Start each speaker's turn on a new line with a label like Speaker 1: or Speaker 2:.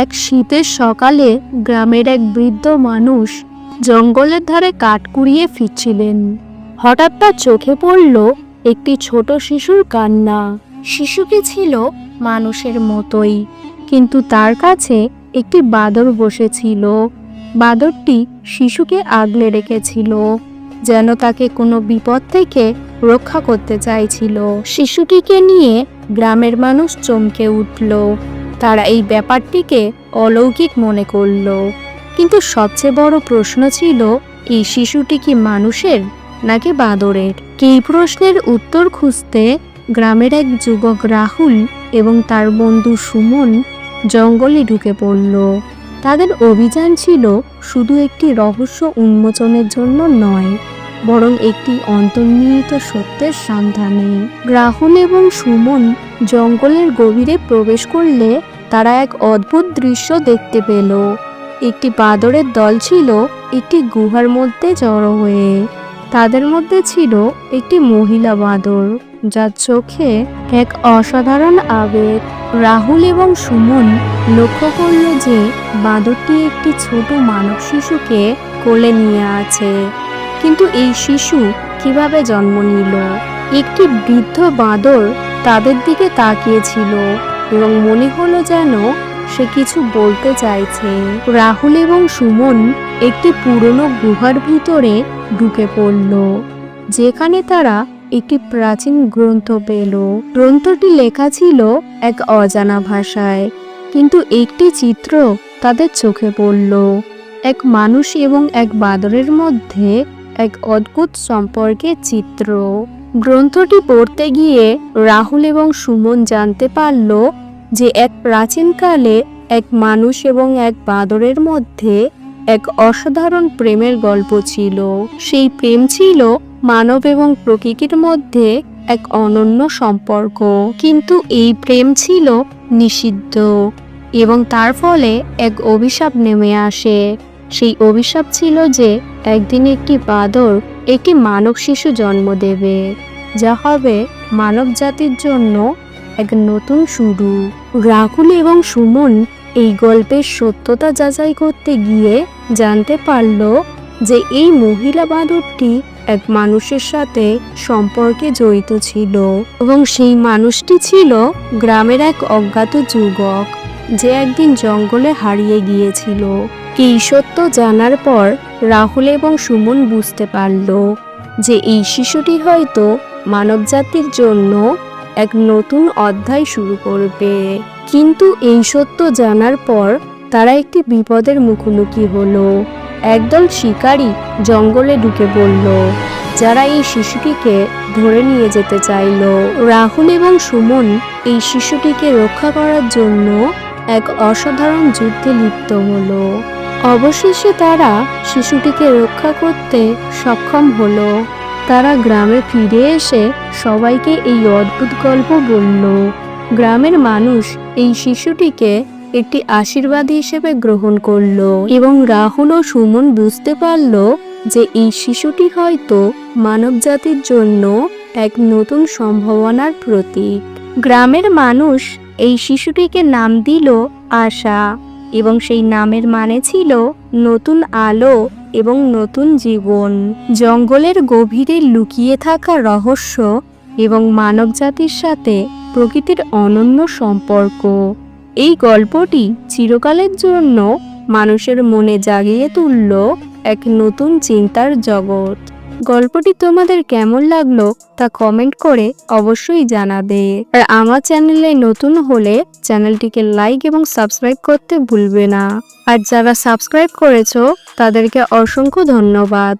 Speaker 1: এক শীতের সকালে গ্রামের এক বৃদ্ধ মানুষ জঙ্গলের ধারে কাঠ কুড়িয়ে ফিরছিলেন। হঠাৎ তার চোখে পড়ল একটি ছোট শিশুর কান্না। শিশুটি ছিল মানুষের মতোই, কিন্তু তার কাছে একটি বাদর বসেছিল। বাদরটি শিশুকে আগলে রেখেছিল, যেন তাকে কোনো বিপদ থেকে রক্ষা করতে চাইছিল। শিশুটিকে নিয়ে গ্রামের মানুষ চমকে উঠল। তারা এই ব্যাপারটিকে অলৌকিক মনে করল। কিন্তু সবচেয়ে বড় প্রশ্ন ছিল, এই শিশুটি কি মানুষের নাকি বাঁদরের? এই প্রশ্নের উত্তর খুঁজতে গ্রামের এক যুবক রাহুল এবং তার বন্ধু সুমন জঙ্গলে ঢুকে পড়ল। তাদের অভিযান ছিল শুধু একটি রহস্য উন্মোচনের জন্য নয়, বরং একটি অন্তর্নিহিত সত্যের সন্ধানে। রাহুল এবং সুমন জঙ্গলের গভীরে প্রবেশ করলে তারা এক অদ্ভুত দৃশ্য দেখতে পেল। একটি বাদরের দল ছিল একটি গুহার মধ্যে জড়ো হয়ে। তাদের মধ্যে ছিল একটি মহিলা বাদর, যার চোখে এক অসাধারণ আবেগ। রাহুল এবং সুমন লক্ষ্য করল যে বাদরটি একটি ছোট মানব শিশুকে কোলে নিয়ে আছে। কিন্তু এই শিশু কীভাবে জন্ম নিল? একটি বৃদ্ধ বাঁদর তাদের দিকে তাকিয়েছিল। এবং মনে হলো যেন সে কিছু বলতে চাইছে। রাহুল এবং সুমন একটি পুরনো গুহার ভিতরে ঢুকে পড়ল, যেখানে তারা একটি প্রাচীন গ্রন্থ পেল। গ্রন্থটি লেখা ছিল এক অজানা ভাষায়, কিন্তু একটি চিত্র তাদের চোখে পড়ল। এক মানুষ এবং এক বাদরের মধ্যে এক অদ্ভুত সম্পর্কের চিত্র। গ্রন্থটি পড়তে গিয়ে রাহুল এবং সুমন জানতে পারল যে এক প্রাচীনকালে এক মানুষ এবং এক বাঁদরের মধ্যে এক অসাধারণ প্রেমের গল্প ছিল। সেই প্রেম ছিল মানব এবং প্রকৃতির মধ্যে এক অনন্য সম্পর্ক। কিন্তু এই প্রেম ছিল নিষিদ্ধ এবং তার ফলে এক অভিশাপ নেমে আসে। সেই অভিশাপ ছিল যে একদিন একটি বাদর একটি মানব শিশু জন্ম দেবে, যা হবে মানব জাতির জন্য এক নতুন শুরু। রাহুল এবং সুমন এই গল্পের সত্যতা যাচাই করতে গিয়ে জানতে পারল যে এই মহিলা বাদরটি এক মানুষের সাথে সম্পর্কে জড়িত ছিল এবং সেই মানুষটি ছিল গ্রামের এক অজ্ঞাত যুবক যে একদিন জঙ্গলে হারিয়ে গিয়েছিল। এই সত্য জানার পর রাহুল এবং সুমন বুঝতে পারল যে এই শিশুটি হয়তো মানবজাতির জন্য এক নতুন অধ্যায় শুরু করবে। কিন্তু এই সত্য জানার পর তারা একটি বিপদের মুখোমুখি হলো। একদল শিকারী জঙ্গলে ঢুকে পড়ল, যারা এই শিশুটিকে ধরে নিয়ে যেতে চাইল। রাহুল এবং সুমন এই শিশুটিকে রক্ষা করার জন্য এক অসাধারণ যুদ্ধে লিপ্ত হলো। অবশেষে তারা শিশুটিকে রক্ষা করতে সক্ষম হলো। তারা গ্রামে ফিরে এসে সবাইকে এই অদ্ভুত গল্প বলল। গ্রামের মানুষ এই শিশুটিকে একটি আশীর্বাদ হিসেবে গ্রহণ করল এবং রাহুল ও সুমন বুঝতে পারল যে এই শিশুটি হয়তো মানবজাতির জন্য এক নতুন সম্ভাবনার প্রতীক। গ্রামের মানুষ এই শিশুটিকে নাম দিল আশা এবং সেই নামের মানে ছিল নতুন আলো এবং নতুন জীবন। জঙ্গলের গভীরে লুকিয়ে থাকা রহস্য এবং মানবজাতির সাথে প্রকৃতির অনন্য সম্পর্ক। এই গল্পটি চিরকালের জন্য মানুষের মনে জাগিয়ে তুলল এক নতুন চিন্তার জগৎ। গল্পটি তোমাদের কেমন লাগল তা কমেন্ট করে অবশ্যই জানাবে। আর আমার চ্যানেলে নতুন হলে চ্যানেলটিকে লাইক এবং সাবস্ক্রাইব করতে ভুলবে না। আর যারা সাবস্ক্রাইব করেছ, তাদেরকে অসংখ্য ধন্যবাদ।